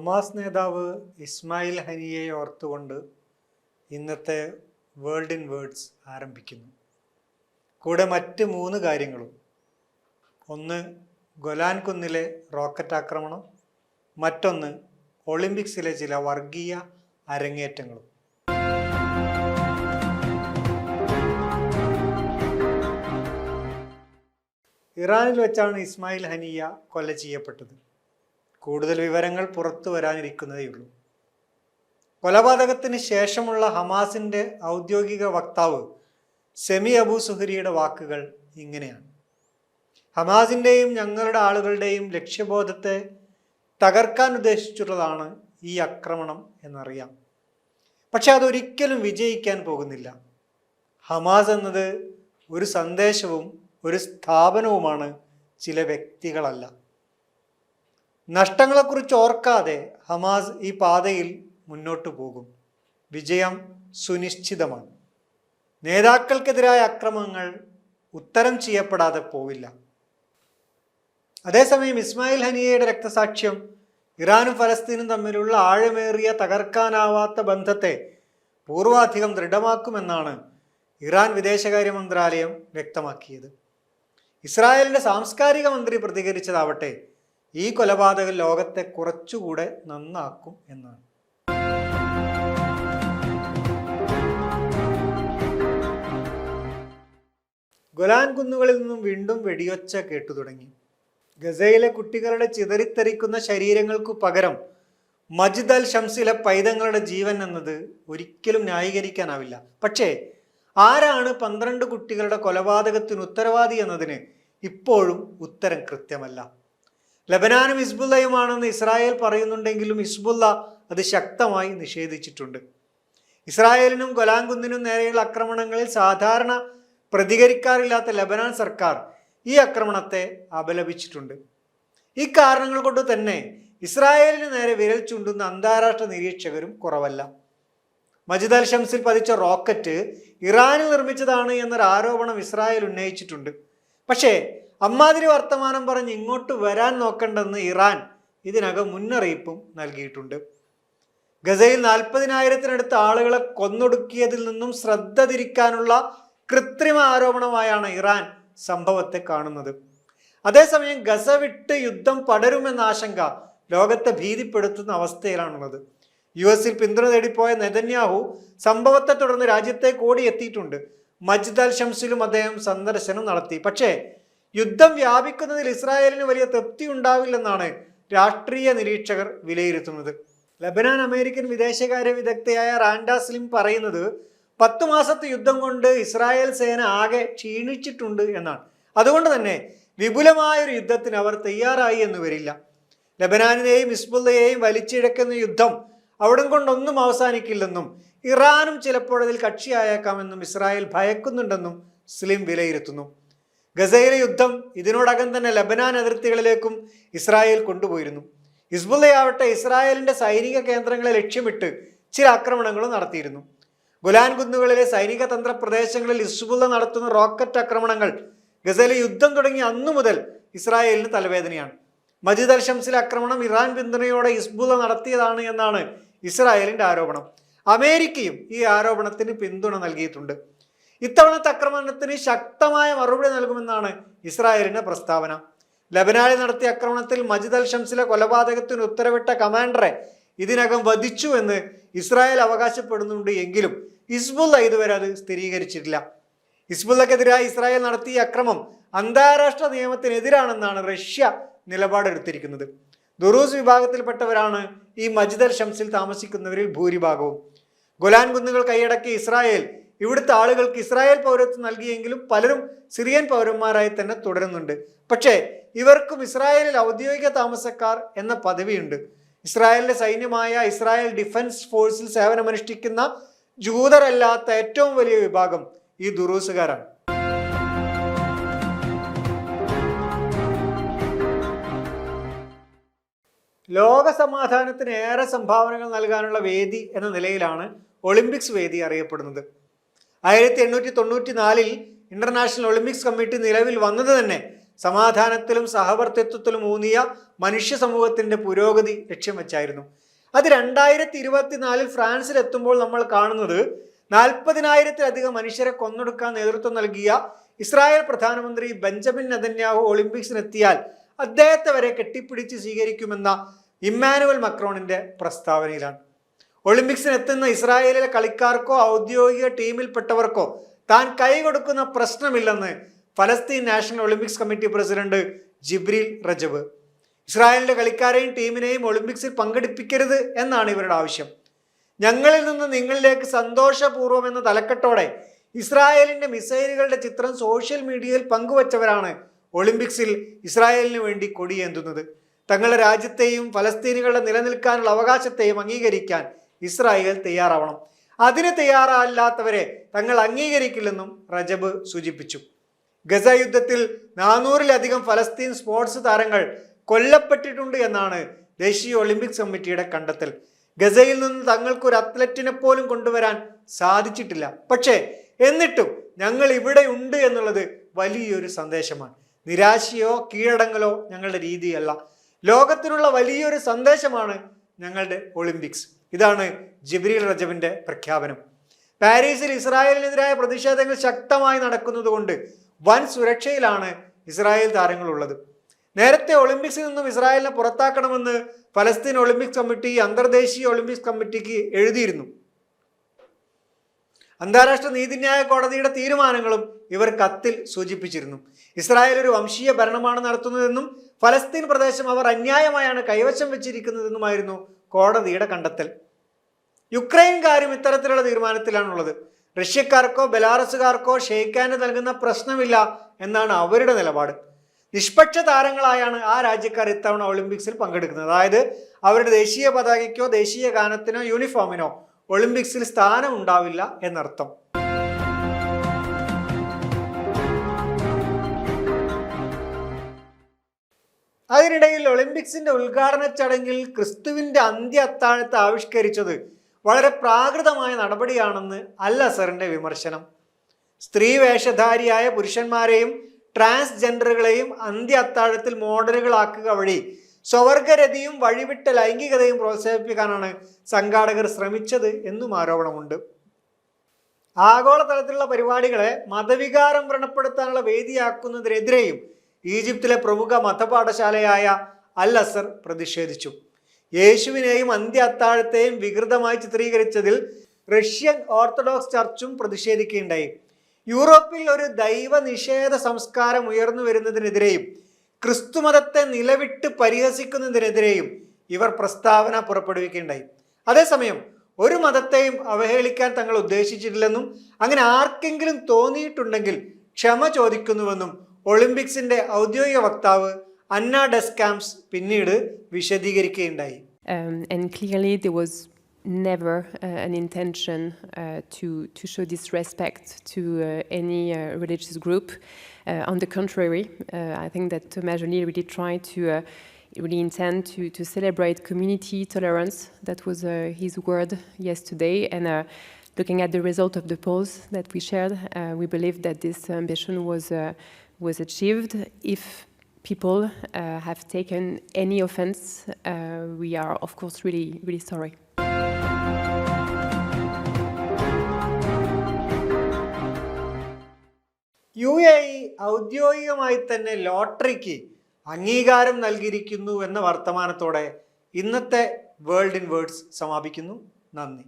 Hamas നേതാവ് ഇസ്മായിൽ ഹനിയെ ഓർത്തുകൊണ്ട് ഇന്നത്തെ വേൾഡ് ഇൻ വേർഡ്സ് ആരംഭിക്കുന്നു. കൂടെ മറ്റ് മൂന്ന് കാര്യങ്ങളും. ഒന്ന് ഗൊലാൻ കുന്നിലെ റോക്കറ്റ് ആക്രമണം. മറ്റൊന്ന് ഒളിമ്പിക്സിലെ ചില വർഗീയ അരങ്ങേറ്റങ്ങളും. ഇറാനിൽ വെച്ചാണ് ഇസ്മായിൽ ഹനിയ കൊല ചെയ്യപ്പെട്ടത്. കൂടുതൽ വിവരങ്ങൾ പുറത്തു വരാനിരിക്കുന്നതേയുള്ളൂ കൊലപാതകത്തിന് ശേഷമുള്ള ഹമാസിന്റെ ഔദ്യോഗിക വക്താവ് സെമി അബു സുഹരിയുടെ വാക്കുകൾ ഇങ്ങനെയാണ്. ഹമാസിന്റെയും ഞങ്ങളുടെ ആളുകളുടെയും ലക്ഷ്യബോധത്തെ തകർക്കാൻ ഉദ്ദേശിച്ചിട്ടുള്ളതാണ് ഈ ആക്രമണം എന്നറിയാം. പക്ഷെ അതൊരിക്കലും വിജയിക്കാൻ പോകുന്നില്ല. ഹമാസ് എന്നത് ഒരു സന്ദേശവും ഒരു സ്ഥാപനവുമാണ് ചില വ്യക്തികളല്ല. നഷ്ടങ്ങളെക്കുറിച്ച് ഓർക്കാതെ ഹമാസ് ഈ പാതയിൽ മുന്നോട്ടു പോകും. വിജയം സുനിശ്ചിതമാണ്. നേതാക്കൾക്കെതിരായ അക്രമങ്ങൾ ഉത്തരം ചെയ്യപ്പെടാതെ പോവില്ല. അതേസമയം ഇസ്മായിൽ ഹനിയയുടെ രക്തസാക്ഷ്യം ഇറാനും ഫലസ്തീനും തമ്മിലുള്ള ആഴമേറിയ തകർക്കാനാവാത്ത ബന്ധത്തെ പൂർവാധികം ദൃഢമാക്കുമെന്നാണ് ഇറാൻ വിദേശകാര്യ മന്ത്രാലയം വ്യക്തമാക്കിയത്. ഇസ്രായേലിന്റെ സാംസ്കാരിക മന്ത്രി പ്രതികരിച്ചതാവട്ടെ ഈ കൊലപാതകം ലോകത്തെ കുറച്ചുകൂടെ നന്നാക്കും എന്നാണ്. ഗൊലാൻ കുന്നുകളിൽ നിന്നും വീണ്ടും വെടിയൊച്ച കേട്ടു തുടങ്ങി. ഗസയിലെ കുട്ടികളുടെ ചിതറിത്തെറിക്കുന്ന ശരീരങ്ങൾക്കു പകരം മജിദ് അൽ ഷംസിലെ പൈതങ്ങളുടെ ജീവൻ എന്നത് ഒരിക്കലും ന്യായീകരിക്കാനാവില്ല. പക്ഷേ ആരാണ് പന്ത്രണ്ട് കുട്ടികളുടെ കൊലപാതകത്തിന് ഉത്തരവാദി എന്നതിന് ഇപ്പോഴും ഉത്തരം കൃത്യമല്ല. ലബനാനും ഹിസ്ബുല്ലയുമാണെന്ന് ഇസ്രായേൽ പറയുന്നുണ്ടെങ്കിലും ഹിസ്ബുല്ല അത് ശക്തമായി നിഷേധിച്ചിട്ടുണ്ട്. ഇസ്രായേലിനും ഗൊലാങ്കുന്നിനും നേരെയുള്ള ആക്രമണങ്ങളിൽ സാധാരണ പ്രതികരിക്കാറില്ലാത്ത ലബനാൻ സർക്കാർ ഈ ആക്രമണത്തെ അപലപിച്ചിട്ടുണ്ട്. ഈ കാരണങ്ങൾ കൊണ്ട് തന്നെ ഇസ്രായേലിന് നേരെ വിരൽ ചൂണ്ടുന്ന അന്താരാഷ്ട്ര നിരീക്ഷകരും കുറവല്ല. മജിദ് അൽ ഷംസിൽ പതിച്ച റോക്കറ്റ് ഇറാനിൽ നിർമ്മിച്ചതാണ് എന്നൊരു ആരോപണം ഇസ്രായേൽ ഉന്നയിച്ചിട്ടുണ്ട്. പക്ഷേ അമ്മാതിരി വർത്തമാനം പറഞ്ഞ് ഇങ്ങോട്ട് വരാൻ നോക്കണ്ടെന്ന് ഇറാൻ ഇതിനകം മുന്നറിയിപ്പും നൽകിയിട്ടുണ്ട്. ഗസയിൽ നാൽപ്പതിനായിരത്തിനടുത്ത് ആളുകളെ കൊന്നൊടുക്കിയതിൽ നിന്നും ശ്രദ്ധ തിരിക്കാനുള്ള കൃത്രിമ ആരോപണമായാണ് ഇറാൻ സംഭവത്തെ കാണുന്നത്. അതേസമയം ഗസ വിട്ട് യുദ്ധം പടരുമെന്ന ആശങ്ക ലോകത്തെ ഭീതിപ്പെടുത്തുന്ന അവസ്ഥയിലാണുള്ളത്. യു എസിൽ പിന്തുണ തേടിപ്പോയ നെതന്യാഹു സംഭവത്തെ തുടർന്ന് രാജ്യത്തെ ഓടിയെത്തിയിട്ടുണ്ട്. മജ്ദ് അൽ ഷംസിലും അദ്ദേഹം സന്ദർശനം നടത്തി. പക്ഷേ യുദ്ധം വ്യാപിക്കുന്നതിൽ ഇസ്രായേലിന് വലിയ തൃപ്തി ഉണ്ടാവില്ലെന്നാണ് രാഷ്ട്രീയ നിരീക്ഷകർ വിലയിരുത്തുന്നത്. ലബനാൻ അമേരിക്കൻ വിദേശകാര്യ വിദഗ്ധയായ റാൻഡ സ്ലിം പറയുന്നത് പത്തു മാസത്തെ യുദ്ധം കൊണ്ട് ഇസ്രായേൽ സേന ആകെ ക്ഷീണിച്ചിട്ടുണ്ട് എന്നാണ്. അതുകൊണ്ട് തന്നെ വിപുലമായൊരു യുദ്ധത്തിന് അവർ തയ്യാറായി എന്ന് വരില്ല. ലബനാനിനെയും ഇസ്ബുല്ലയെയും വലിച്ചിഴക്കുന്ന യുദ്ധം അവിടം കൊണ്ടൊന്നും അവസാനിക്കില്ലെന്നും ഇറാനും ചിലപ്പോഴതിൽ കക്ഷിയായേക്കാമെന്നും ഇസ്രായേൽ ഭയക്കുന്നുണ്ടെന്നും സ്ലിം വിലയിരുത്തുന്നു. ഗസയിലെ യുദ്ധം ഇതിനോടകം തന്നെ ലബനാൻ അതിർത്തികളിലേക്കും ഇസ്രായേൽ കൊണ്ടുപോയിരുന്നു. ഹിസ്ബുള്ളയാവട്ടെ ഇസ്രായേലിന്റെ സൈനിക കേന്ദ്രങ്ങളെ ലക്ഷ്യമിട്ട് ചില ആക്രമണങ്ങളും നടത്തിയിരുന്നു. ഗുലാൻ കുന്നുകളിലെ സൈനിക തന്ത്ര പ്രദേശങ്ങളിൽ ഹിസ്ബുള്ള നടത്തുന്ന റോക്കറ്റ് ആക്രമണങ്ങൾ ഗസയിലെ യുദ്ധം തുടങ്ങി അന്നു മുതൽ ഇസ്രായേലിന് തലവേദനയാണ്. മജിദ് അൽ ഷംസിലെ ആക്രമണം ഇറാൻ പിന്തുണയോടെ ഹിസ്ബുള്ള നടത്തിയതാണ് എന്നാണ് ഇസ്രായേലിന്റെ ആരോപണം. അമേരിക്കയും ഈ ആരോപണത്തിന് പിന്തുണ നൽകിയിട്ടുണ്ട്. ഇത്തവണത്തെ ആക്രമണത്തിന് ശക്തമായ മറുപടി നൽകുമെന്നാണ് ഇസ്രായേലിന്റെ പ്രസ്താവന. ലബനാനിൽ നടത്തിയ ആക്രമണത്തിൽ മജിദ് അൽ ഷംസിലെ കൊലപാതകത്തിന് ഉത്തരവിട്ട കമാൻഡറെ ഇതിനകം വധിച്ചു എന്ന് ഇസ്രായേൽ അവകാശപ്പെടുന്നുണ്ട് എങ്കിലും ഇസ്ബുല്ല ഇതുവരെ അത് സ്ഥിരീകരിച്ചിട്ടില്ല. ഹിസ്ബുള്ളക്കെതിരായി ഇസ്രായേൽ നടത്തിയ അക്രമം അന്താരാഷ്ട്ര നിയമത്തിനെതിരാണെന്നാണ് റഷ്യ നിലപാടെടുത്തിരിക്കുന്നത്. ദുറൂസ് വിഭാഗത്തിൽപ്പെട്ടവരാണ് ഈ മജിദ് അൽ ഷംസിൽ താമസിക്കുന്നവരിൽ ഭൂരിഭാഗവും. ഗുലാൻ കുന്നുകൾ കൈയടക്കി ഇസ്രായേൽ ഇവിടുത്തെ ആളുകൾക്ക് ഇസ്രായേൽ പൗരത്വം നൽകിയെങ്കിലും പലരും സിറിയൻ പൗരന്മാരായി തന്നെ തുടരുന്നുണ്ട്. പക്ഷേ ഇവർക്കും ഇസ്രായേലിൽ ഔദ്യോഗിക താമസക്കാർ എന്ന പദവിയുണ്ട്. ഇസ്രായേലിന്റെ സൈന്യമായ ഇസ്രായേൽ ഡിഫൻസ് ഫോഴ്സിൽ സേവനമനുഷ്ഠിക്കുന്ന ജൂതരല്ലാത്ത ഏറ്റവും വലിയ വിഭാഗം ഈ ദുറൂസുകാരാണ്. ലോക സമാധാനത്തിന് ഏറെ സംഭാവനകൾ നൽകാനുള്ള വേദി എന്ന നിലയിലാണ് ഒളിമ്പിക്സ് വേദി അറിയപ്പെടുന്നത്. ആയിരത്തി എണ്ണൂറ്റി തൊണ്ണൂറ്റി നാലിൽ ഇന്റർനാഷണൽ ഒളിമ്പിക്സ് കമ്മിറ്റി നിലവിൽ വന്നത് തന്നെ സമാധാനത്തിലും സഹവർത്തിത്വത്തിലും ഊന്നിയ മനുഷ്യ സമൂഹത്തിന്റെ പുരോഗതി ലക്ഷ്യം വെച്ചായിരുന്നു. അത് രണ്ടായിരത്തി ഇരുപത്തിനാലിൽ ഫ്രാൻസിൽ എത്തുമ്പോൾ നമ്മൾ കാണുന്നത് നാൽപ്പതിനായിരത്തിലധികം മനുഷ്യരെ കൊന്നൊടുക്കാൻ നേതൃത്വം നൽകിയ ഇസ്രായേൽ പ്രധാനമന്ത്രി ബെഞ്ചമിൻ നെതന്യാഹു ഒളിമ്പിക്സിനെത്തിയാൽ അദ്ദേഹത്തെ വരെ കെട്ടിപ്പിടിച്ച് സ്വീകരിക്കുമെന്ന ഇമ്മാനുവൽ മക്രോണിന്റെ പ്രസ്താവനയിലാണ്. ഒളിമ്പിക്സിന് എത്തുന്ന ഇസ്രായേലിലെ കളിക്കാർക്കോ ഔദ്യോഗിക ടീമിൽപ്പെട്ടവർക്കോ താൻ കൈ കൊടുക്കുന്ന പ്രശ്നമില്ലെന്ന് ഫലസ്തീൻ national Olympics committee president Jibril Rajoub. ഇസ്രായേലിന്റെ കളിക്കാരെയും ടീമിനെയും ഒളിമ്പിക്സിൽ പങ്കെടുപ്പിക്കരുത് എന്നാണ് ഇവരുടെ ആവശ്യം. ഞങ്ങളിൽ നിന്ന് നിങ്ങളിലേക്ക് സന്തോഷപൂർവം എന്ന തലക്കെട്ടോടെ ഇസ്രായേലിന്റെ മിസൈലുകളുടെ ചിത്രം സോഷ്യൽ മീഡിയയിൽ പങ്കുവച്ചവരാണ് ഒളിമ്പിക്സിൽ ഇസ്രായേലിന് വേണ്ടി കൊടിയേന്തുന്നത്. തങ്ങളുടെ രാജ്യത്തെയും ഫലസ്തീനുകളുടെ നിലനിൽക്കാനുള്ള അവകാശത്തെയും അംഗീകരിക്കാൻ ഇസ്രായേൽ തയ്യാറാവണം. അതിന് തയ്യാറല്ലാത്തവരെ തങ്ങൾ അംഗീകരിക്കില്ലെന്നും റജബ് സൂചിപ്പിച്ചു. ഗസ യുദ്ധത്തിൽ നാനൂറിലധികം ഫലസ്തീൻ സ്പോർട്സ് താരങ്ങൾ കൊല്ലപ്പെട്ടിട്ടുണ്ട് എന്നാണ് ദേശീയ ഒളിമ്പിക് കമ്മിറ്റിയുടെ കണ്ടെത്തൽ. ഗസയിൽ നിന്ന് തങ്ങൾക്കൊരു അത്ലറ്റിനെ പോലും കൊണ്ടുവരാൻ സാധിച്ചിട്ടില്ല. പക്ഷേ എന്നിട്ടും ഞങ്ങൾ ഇവിടെ ഉണ്ട് എന്നുള്ളത് വലിയൊരു സന്ദേശമാണ്. നിരാശയോ കീഴടങ്ങലോ ഞങ്ങളുടെ രീതിയല്ല. ലോകത്തിനുള്ള വലിയൊരു സന്ദേശമാണ് ഞങ്ങളുടെ ഒളിമ്പിക്സ്. ഇതാണ് ജിബ്രീൽ റജബിന്റെ പ്രഖ്യാപനം. പാരീസിൽ ഇസ്രായേലിനെതിരായ പ്രതിഷേധങ്ങൾ ശക്തമായി നടക്കുന്നതുകൊണ്ട് വൻ സുരക്ഷയിലാണ് ഇസ്രായേൽ താരങ്ങളുള്ളത്. നേരത്തെ ഒളിമ്പിക്സിൽ നിന്നും ഇസ്രായേലിനെ പുറത്താക്കണമെന്ന് ഫലസ്തീൻ ഒളിമ്പിക്സ് കമ്മിറ്റി അന്തർദേശീയ ഒളിമ്പിക്സ് കമ്മിറ്റിക്ക് എഴുതിയിരുന്നു. അന്താരാഷ്ട്ര നീതിന്യായ കോടതിയുടെ തീരുമാനങ്ങളും ഇവർ കത്തിൽ സൂചിപ്പിച്ചിരുന്നു. ഇസ്രായേൽ ഒരു വംശീയ ഭരണമാണ് നടത്തുന്നതെന്നും ഫലസ്തീൻ പ്രദേശം അവർ അന്യായമായാണ് കൈവശം വെച്ചിരിക്കുന്നതെന്നുമായിരുന്നു കോടതിയുടെ കണ്ടെത്തൽ. യുക്രൈൻകാരും ഇത്തരത്തിലുള്ള തീരുമാനത്തിലാണുള്ളത്. റഷ്യക്കാർക്കോ ബെലാറസുകാർക്കോ ഷെയ്ക്കാന് നൽകുന്ന പ്രശ്നമില്ല എന്നാണ് അവരുടെ നിലപാട്. നിഷ്പക്ഷ താരങ്ങളായാണ് ആ രാജ്യക്കാർ ഇത്തവണ ഒളിമ്പിക്സിൽ പങ്കെടുക്കുന്നത്. അതായത് അവരുടെ ദേശീയ പതാകയ്ക്കോ ദേശീയ ഗാനത്തിനോ യൂണിഫോമിനോ ഒളിമ്പിക്സിൽ സ്ഥാനം ഉണ്ടാവില്ല എന്നർത്ഥം. അതിനിടയിൽ ഒളിമ്പിക്സിന്റെ ഉദ്ഘാടന ചടങ്ങിൽ ക്രിസ്തുവിന്റെ അന്ത്യ അത്താഴത്ത് ആവിഷ്കരിച്ചത് വളരെ പ്രാകൃതമായ നടപടിയാണെന്ന് അൽ അസറിന്റെ വിമർശനം. സ്ത്രീ വേഷധാരിയായ പുരുഷന്മാരെയും ട്രാൻസ്ജെൻഡറുകളെയും അന്ത്യ അത്താഴത്തിൽ മോഡലുകളാക്കുക വഴി സ്വവർഗരതിയും വഴിവിട്ട ലൈംഗികതയും പ്രോത്സാഹിപ്പിക്കാനാണ് സംഘാടകർ ശ്രമിച്ചത് എന്നും ആരോപണമുണ്ട്. ആഗോളതലത്തിലുള്ള പരിപാടികളെ മതവികാരം വ്രണപ്പെടുത്താനുള്ള വേദിയാക്കുന്നതിനെതിരെയും ഈജിപ്തിലെ പ്രമുഖ മതപാഠശാലയായ അൽ അസർ പ്രതിഷേധിച്ചു. യേശുവിനെയും അന്ത്യ അത്താഴത്തെയും വികൃതമായി ചിത്രീകരിച്ചതിൽ റഷ്യൻ ഓർത്തഡോക്സ് ചർച്ചും പ്രതിഷേധിക്കുകയുണ്ടായി. യൂറോപ്പിൽ ഒരു ദൈവ നിഷേധ സംസ്കാരം ഉയർന്നു വരുന്നതിനെതിരെയും ക്രിസ്തുമതത്തെ നിലവിട്ട് പരിഹസിക്കുന്നതിനെതിരെയും ഇവർ പ്രസ്താവന പുറപ്പെടുവിക്കുകയുണ്ടായി. അതേസമയം ഒരു മതത്തെയും അവഹേളിക്കാൻ തങ്ങൾ ഉദ്ദേശിച്ചിട്ടില്ലെന്നും അങ്ങനെ ആർക്കെങ്കിലും തോന്നിയിട്ടുണ്ടെങ്കിൽ ക്ഷമ ചോദിക്കുന്നുവെന്നും ഒളിമ്പിക്സിന്റെ ഔദ്യോഗിക വക്താവ് അന്ന ഡെസ്കാംസ് പിന്നീട് വിശദീകരിക്കുകയുണ്ടായി Um, and clearly, there was never uh, an intention uh, to, to show disrespect to uh, any uh, religious group. Uh, on the contrary, uh, I think that Thomas Joly really tried to uh, really intend to, to celebrate community tolerance. That was uh, his word yesterday. And uh, looking at the result of the polls that we shared, uh, we believe that this ambition was, uh, was achieved. If people uh, have taken any offense, uh, we are, of course, really, really sorry. U A ഔദ്യോഗികമായി തന്നെ ലോട്ടറിക്ക് അംഗീകാരം നൽകിയിരിക്കുന്നു എന്ന വർത്തമാനത്തോടെ ഇന്നത്തെ world in words സമാപിക്കുന്നു നന്ദി